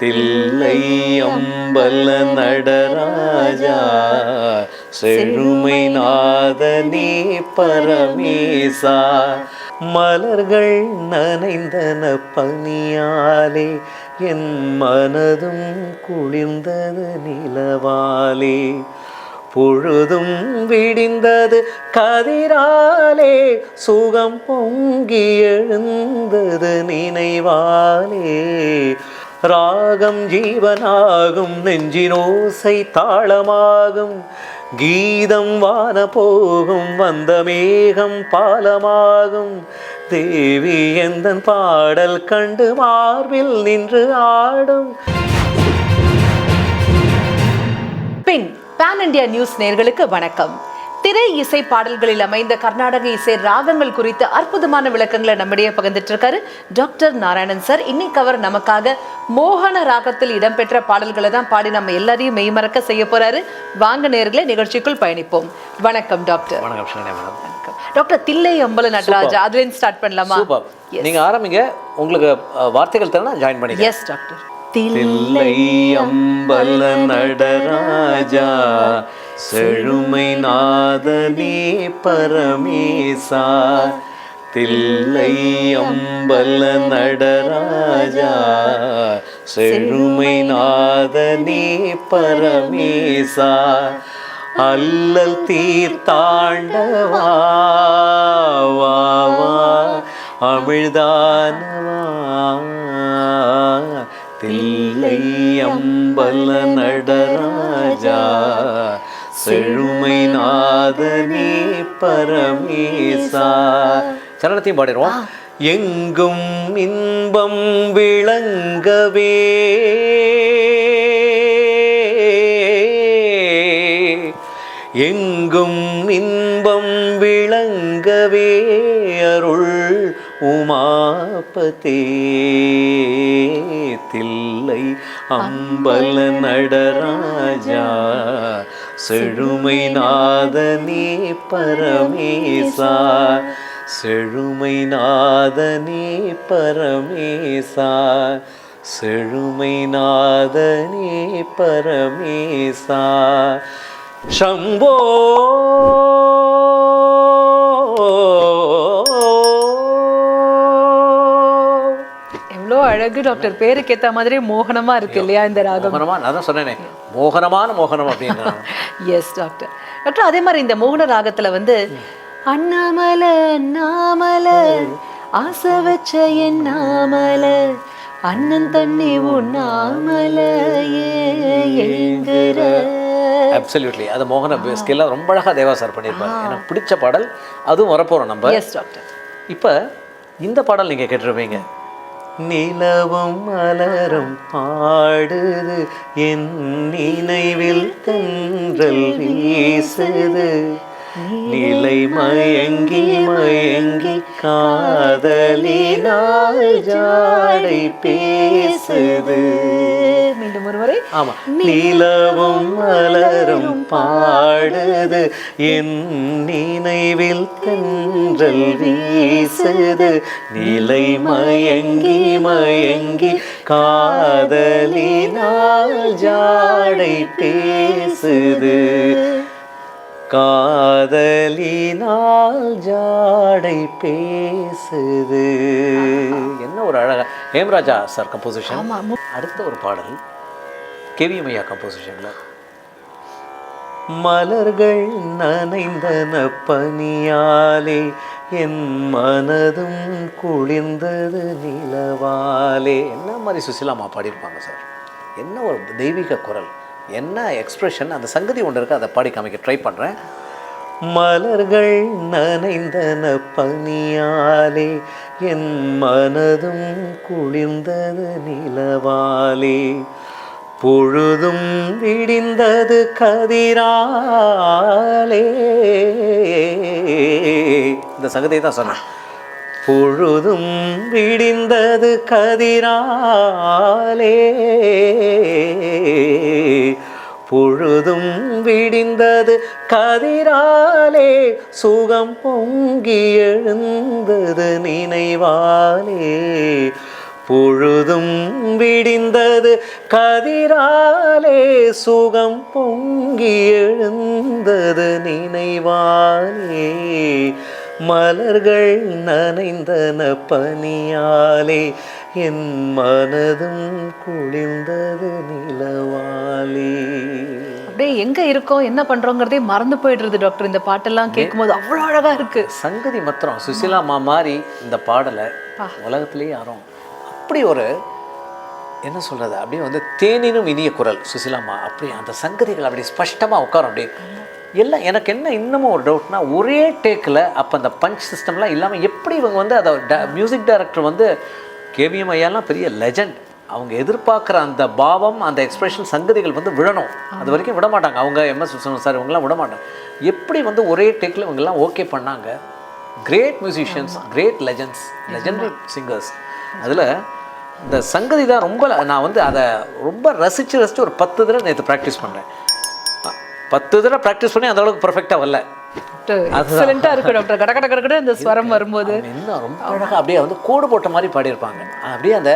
தில்லை அம்பல நடராஜா செழுமை நாதனே பரமேசா மலர்கள் நனைந்தன பனியாலே என் மனதும் குளிர்ந்தது நிலவாலே. பொழுதும் விடிந்தது கதிராலே சுகம் பொங்கி எழுந்தது நினைவாலே. ராகம் ஜீவனாகும் நெஞ்சினோசை தாளமாகும். கீதம் வான போகும் வந்த மேகம் பாலமாகும். தேவி எந்தன் பாடல் கண்டு மார்பில் நின்று ஆடும். பின் பேன் இண்டியா நியூஸ் நேர்களுக்கு வணக்கம். திரை இசை பாடல்களில் அமைந்த கர்நாடக இசை ராகங்கள் குறித்து அற்புதமான விளக்கங்களை நம்மிடையே பகிர்ந்துட்டு இருக்காரு டாக்டர் நாராயணன் சார். இன்னைக்கு அவர் நமக்காக மோகன ராகத்தில் இடம்பெற்ற பாடல்களை தான் பாடி நம்ம எல்லாரையும் மெய்மறக்க செய்ய போறாரு. வாங்க நேர்களே நிகழ்ச்சிக்குள் பயணிப்போம். வணக்கம் டாக்டர். வணக்கம் டாக்டர் தில்லை அம்பல நடராஜா அதுலேருந்து ஸ்டார்ட் பண்ணலாமா? சூப்பர். நீங்க ஆரம்பிங்க உங்களுக்கு வார்த்தைகள் தரனா ஜாயின் பண்ணி எஸ் டாக்டர். தில்லை அம்பல நடராஜா செழுமை நாதனே பரமேசா தில்லை அம்பல நடராஜா செழுமை நாதனே பரமேசா அல்லல் தீர்த்தாண்டவா அமிழ்தானவா தில்லை அம்பல நடராஜா செழுமை நாதனே பரமேசா சரணத்தையும் பாடிடுவோம். எங்கும் இன்பம் விளங்கவே. எங்கும் இன்பம் விளங்கவே அருள் உமாபதே தில்லை அம்பல நடராஜா செழுமை நாதனே பரமேசா செழுமை நாதனே பரமேசா செழுமை நாதனே பரமேசா शम्भो அழகு டாக்டர் பேருக்கு ஏத்த மாதிரி மோகனமா இருக்கு இல்லையா இந்த ராகம்? மோகனமா? நான் தான் சொன்னேனே. மோகனமான மோகனம் அப்படின்னு? எஸ் டாக்டர் டாக்டர் அதே மாதிரி இந்த மோகன ராகத்துல வந்து அண்ணாமல அண்ணாமல ஆசை வச்ச என்னாமல அண்ணன் தண்ணி உண்ணாமல ஏங்குற அப்சல்யூட்லி அது மோகன ஸ்கில்லாக ரொம்ப அழகாக தேவா சார் பண்ணியிருப்பாரு. எனக்கு பிடிச்ச பாடல் அதுவும் வரப்போகிறோம் நம்ம. எஸ் டாக்டர் இப்போ இந்த பாடல் நீங்கள் கேட்டிருப்பீங்க. நிலவும் மலரும் பாடுது. என் நினைவில் தென்றல் வீசுது. நிலை மயங்கி மயங்கி காதலினால் ஜாடை பேசுது. மீண்டும் ஒரு முறை ஆமா. நிலவும் மலரும் பாடுது. என் நினைவில் தென்றல் வீசுது. நிலை மயங்கி மயங்கி காதலினால் ஜாடை பேசுது. காதலினால் ஜாடை பேசுது. என்ன ஒரு அழகா. ஹேம்ராஜா சார் கம்போசிஷன் அடுத்த ஒரு பாடல். கேவிஎம்ஐயா கம்போசிஷனில் மலர்கள் நனைந்தன பனியாலே என் மனதும் குளிர்ந்தது நிலவாலே. என்ன மாதிரி சுசிலாமா பாடியிருப்பாங்க சார் என்ன ஒரு தெய்வீக குரல்? என்ன எக்ஸ்பிரஷன் அந்த சங்கதி ஒன்று இருக்கு அதை பாடி காமிக்க ட்ரை பண்ணுறேன் மலர்கள் நனைந்தன பனியாலே என் மனதும் குளிர்ந்தது நிலவாலே. பொழுதும் விடிந்தது கதிராலே. இந்த சங்கதியை தான் சொன்னேன். பொழுதும் விடிந்தது கதிராலே. பொழுதும் விடிந்தது கதிராலே. சுகம் பொங்கி எழுந்தது நினைவாலே. பொழுதும் விடிந்தது. கதிராலே சுகம் பொங்கி எழுந்தது. நினைவாலே மலர்கள் நனைந்தன பனியாலே. என் மனதும் குளிர்ந்தது நிலவாலே. அப்படியே எங்க இருக்கோம் என்ன பண்றோங்கிறதே மறந்து போயிடுறது டாக்டர். இந்த பாட்டெல்லாம் கேட்கும்போது அவ்வளவு அழகா இருக்கு. சங்கதி மாத்திரம் சுசிலா மாதிரி இந்த பாடலை உலகத்திலேயே யாரும் அப்படி ஒரு என்ன சொல்றது அப்படியே வந்து தேனினும் இனிய குரல் சுசிலாம்மா அப்படி அந்த சங்கதிகள் அப்படி ஸ்பஷ்டமாக உட்காரும் அப்படியே எல்லாம் எனக்கு என்ன இன்னமும் ஒரு டவுட்னா ஒரே டேக்கில் அப்போ அந்த பஞ்ச் சிஸ்டம்லாம் இல்லாமல் எப்படி இவங்க வந்து அதை மியூசிக் டைரக்டர் வந்து கேவிஎம் ஐயாலாம் பெரிய லெஜண்ட் அவங்க எதிர்பார்க்குற அந்த பாவம் அந்த எக்ஸ்பிரஷன் சங்கதிகள் வந்து விழணும். அது வரைக்கும் விட மாட்டாங்க அவங்க எம்எஸ் விஸ்வநாத் சார் இவங்கெல்லாம் விட மாட்டாங்க எப்படி வந்து ஒரே டேக்கில் இவங்கெல்லாம் ஓகே பண்ணாங்க? Great musicians great legends legendary singers அதில் இந்த சங்கதி தான் ரொம்ப நான் வந்து அதை ரொம்ப ரசித்து ரசித்து ஒரு பத்து தடவை நேற்று ப்ராக்டிஸ் பண்ணேன். பத்து தடவை ப்ராக்டிஸ் பண்ணி அந்த அளவுக்கு பர்ஃபெக்டாக வரல. எக்ஸலண்டா இருக்கு டாக்டர் கட கட கட கட இந்த ஸ்வரம் வரும்போது. இன்னும் ரொம்ப அழகாக அப்படியே வந்து கோடு போட்ட மாதிரி பாடியிருப்பாங்க. அப்படியே அந்த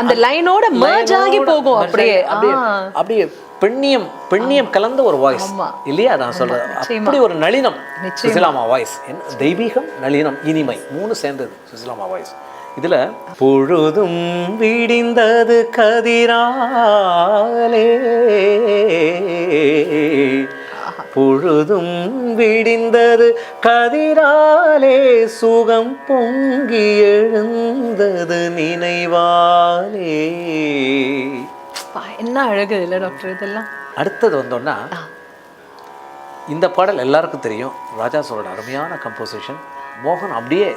அந்த லைனோட ஆகி லைனோட போகும் அப்படியே. அப்படியே. அப்படியே பெண்ணியம் பெண்ணியம் கலந்த ஒரு வாய்ஸ். இல்லையா? நான் நிச்சயமா. அப்படி ஒரு நளினம். சுசிலாமா வாய்ஸ் தெய்வீகம் நளினம் இனிமை மூணு சேர்ந்தது சுசிலாமா வாய்ஸ் இதுல பொழுதும் விடிந்தது கதிராலே. பொழுதும் விடிந்தது கதிராலே சுகம் பொங்கி எழுந்தது நினைவாலே. என்ன அழகு இல்ல டாக்டர் இதெல்லாம்? அடுத்தது வந்தோன்னா இந்த பாடல் எல்லாருக்கும் தெரியும். ராஜா சோழோட அருமையான கம்போசிஷன் மோகன் அப்படியே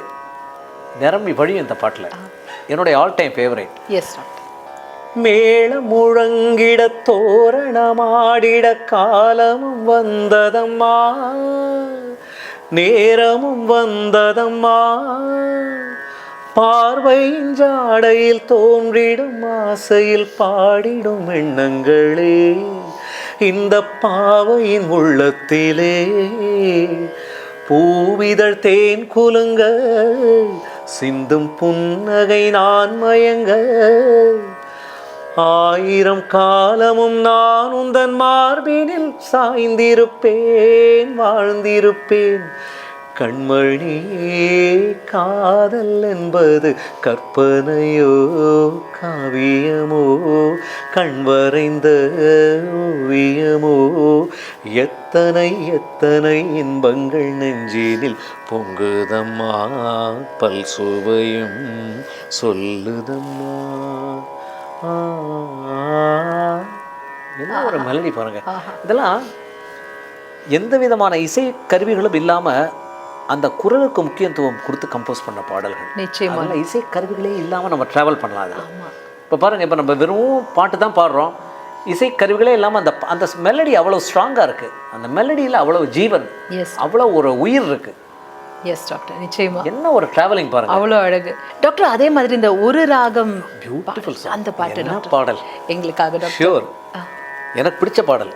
நிரம்பி வழியும் இந்த பாட்டில். என்னுடைய ஆல் டைம் ஃபேவரட் எஸ் மேள முழங்கிட தோரணமாடிட காலமும் வந்ததம்மா. நேரமும் வந்ததம்மா. பார்வையின் ஜாடையில் தோன்றிடும் ஆசையில் பாடிடும் எண்ணங்களே. இந்த பாவையின் உள்ளத்திலே பூவிதழ் தேன் குலுங்க சிந்தும் புன்னகை நான் மயங்க ஆயிரம் காலமும் நான் உந்தன் மார்பினில் சாய்ந்திருப்பேன் வாழ்ந்திருப்பேன். கண்மணியே காதல் என்பது கற்பனையோ காவியமோ கண் வரைந்த ஓவியமோ எத்தனை எத்தனை இன்பங்கள் நெஞ்சினில் பொங்குதம்மா பல் சுவையும் சொல்லுதம்மா. என்ன ஒரு மெலடி பாருங்க. இதெல்லாம் எந்த விதமான இசை கருவிகளும் இல்லாம அந்த குரலுக்கு முக்கியத்துவம் கொடுத்து கம்போஸ் பண்ண பாடல்கள். நிச்சயமா. அதனால இசை கருவிகளே இல்லாம நம்ம டிராவல் பண்ணலாம் அதில். இப்போ பாருங்க இப்போ நம்ம வெறும் பாட்டு தான் பாடுறோம். இசை கருவிகளே இல்லாம அந்த அந்த மெலடி அவ்வளவு ஸ்ட்ராங்கா இருக்கு. அந்த மெலடியில் அவ்வளவு ஜீவன். எஸ் அவ்வளவு ஒரு உயிர் இருக்கு. எஸ் டாக்டர் நிச்சயமா. என்ன ஒரு டிராவலிங் பாருங்க. அவ்வளோ அழகு. டாக்டர் அதே மாதிரி இந்த ஒரு ராகம் பியூட்டிஃபுல் அந்த பாட்டு பாடல்? எங்களுக்காக டாக்டர் எனக்கு பிடிச்ச பாடல்.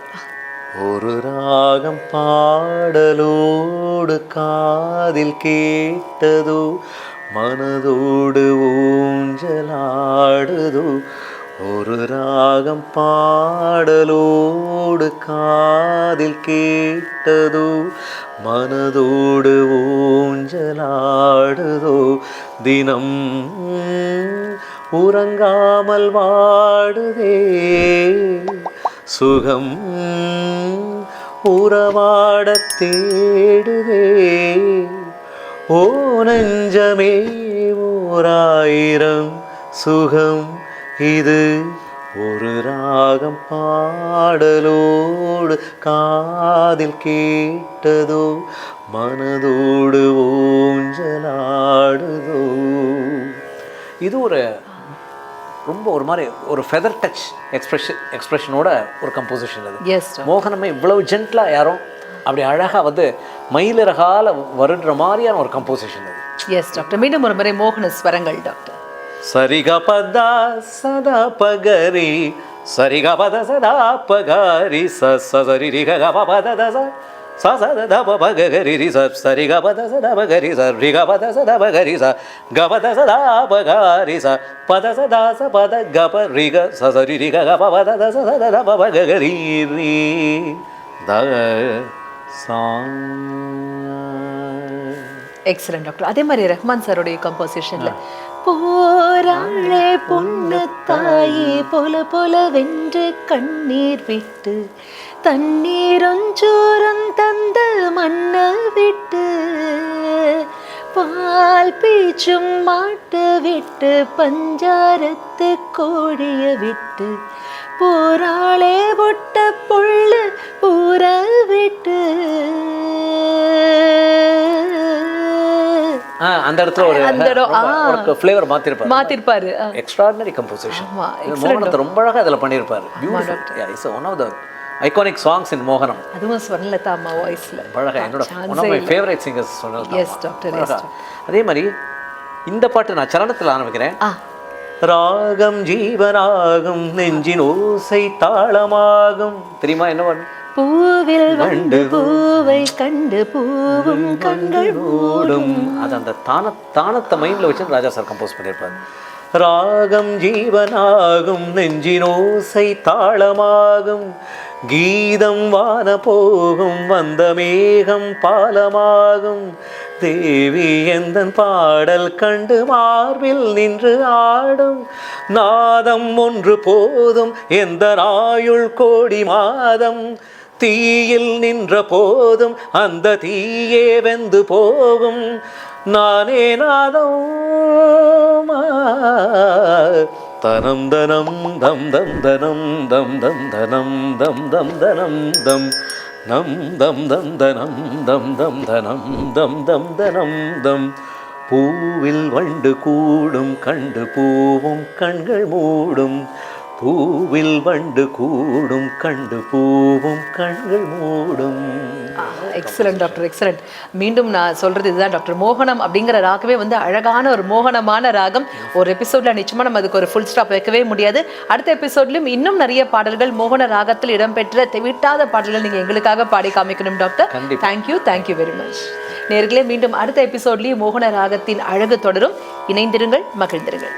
ஒரு ராகம் பாடலோடு காதில் கேட்டதோ மனதோடு ஊஞ்சலாடுதோ ஒரு ராகம் பாடலோடு காதில் கேட்டதோ மனதோடு ஊஞ்சலாடுதோ தினம் உறங்காமல் வாடுதே. சுகம் உறவாடத் தேடுதே ஓ நெஞ்சமே ஓராயிரம் சுகம். இது ஒரு ராகம் பாடலோடு காதில் கேட்டதோ மனதோடு ஊஞ்சலாடுதோ. இது ஒரு ரொம்ப ஒரு மாதிரி ஒரு ஃபெதர் டச் எக்ஸ்பிரஷன் எக்ஸ்பிரஷனோட ஒரு கம்போசிஷன் அது. எஸ் மோகனமே இவ்வளவு ஜென்டிலாக யாரும் அப்படி அழகாக வந்து மயிலிறகால வருடுற மாதிரியான ஒரு கம்போசிஷன் அது. எஸ் டாக்டர் மீண்டும் ஒரு முறை மோகன ஸ்வரங்கள் டாக்டர் சரிக பத சதா பகரி சரிக பத சதா பகரி ச ச சரி ரி க க ப பத த ச ச ச த த ப ப க க ரி ரி ச சரி க பத ச த ப க ரி ச ரி க பத ச த ப க ரி ச க ச த ப க ரி ச பத ச த ச க ப ரி க ச ச ரி ரி க க ப ப த த ச ச த த ப ப க க ரி ரி த சா எக்ஸலன்ட் டாக்டர் அதே மாதிரி ரஹ்மான் சாருடைய கம்போசிஷன்ல தாழே பொண்ணு தாயே பொல போல வென்று கண்ணீர் விட்டு தண்ணீரொஞ்சோரம் தந்த மண்ண விட்டு பால் பீச்சும் மாட்டு விட்டு பஞ்சாரத்து கோழிய விட்டு போராளே பொட்ட புள்ளு ஊற விட்டு அந்த இடத்துல ஒரு அந்த இடம், ஃப்ளேவர் மாத்திருப்பாரு. மாத்திருப்பாரு. எக்ஸ்ட்ராடினரி கம்போசிஷன் மோகனத்தை ரொம்ப அழகா அதில் பண்ணியிருப்பாரு beautiful it's one of the iconic songs in மோகனம். அதுவும் ஸ்வர்ணலதா அம்மா வாய்ஸ்ல ரொம்ப அழகா. என்னோட one of my favourite singers Yes, doctor, yes, அதே மாதிரி இந்த பாட்டு நான் சரணத்தில் ஆரம்பிக்கிறேன். ராகம் ஜீவனாகும் நெஞ்சின் ஓசை தாளமாகும். தெரியுமா என்ன பண்ணு பூவில் வண்டு பூவை கண்டு பூவும் கண்கள் மூடும். அது அந்த தான தானத்தை மைண்டில் வச்சு ராஜா சார் கம்போஸ் பண்ணியிருப்பாரு. ராகம் ஜீவனாகும் நெஞ்சின் ஓசை தாளமாகும். கீதம் வான போகும் வந்த மேகம் பாலமாகும். தேவி எந்தன் பாடல் கண்டு மார்பில் நின்று ஆடும். நாதம் ஒன்று போதும் எந்த ஆயுள் கோடி மாதம். தீயில் நின்ற போதும் அந்த தீயே வெந்து போகும். நானே நாதம் தனம் தனம் தம் தம் தனம் தம் தம் தனம் தம் தம் தனம் தம் நம் தம் தம் தனம் தம் தம் தனம் தம் தம் தனம் தம். பூவில் வண்டு கூடும் கண்டு பூவும் கண்கள் மூடும். பூவில் வண்டு கூடும் கண்டு பூவும் கண்கள் மூடும். எக்ஸலண்ட் டாக்டர் எக்ஸலண்ட் மீண்டும் நான் சொல்றது இதுதான் டாக்டர் மோகனம் அப்படிங்கிற ராகமே வந்து அழகான ஒரு மோகனமான ராகம். ஒரு எபிசோட்ல நிச்சயமா நம்ம அதுக்கு ஒரு ஃபுல் ஸ்டாப் வைக்கவே முடியாது. அடுத்த எபிசோட்லயும் இன்னும் நிறைய பாடல்கள் மோகன ராகத்தில் இடம்பெற்ற தெவிட்டாத பாடல்கள் நீங்க எங்களுக்காக பாடி காமிக்கணும் doctor. Thank you thank you very much நேர்களே மீண்டும் அடுத்த எபிசோட்லயும் மோகன ராகத்தின் அழகு தொடரும். இணைந்திருங்கள் மகிழ்ந்திருங்கள்.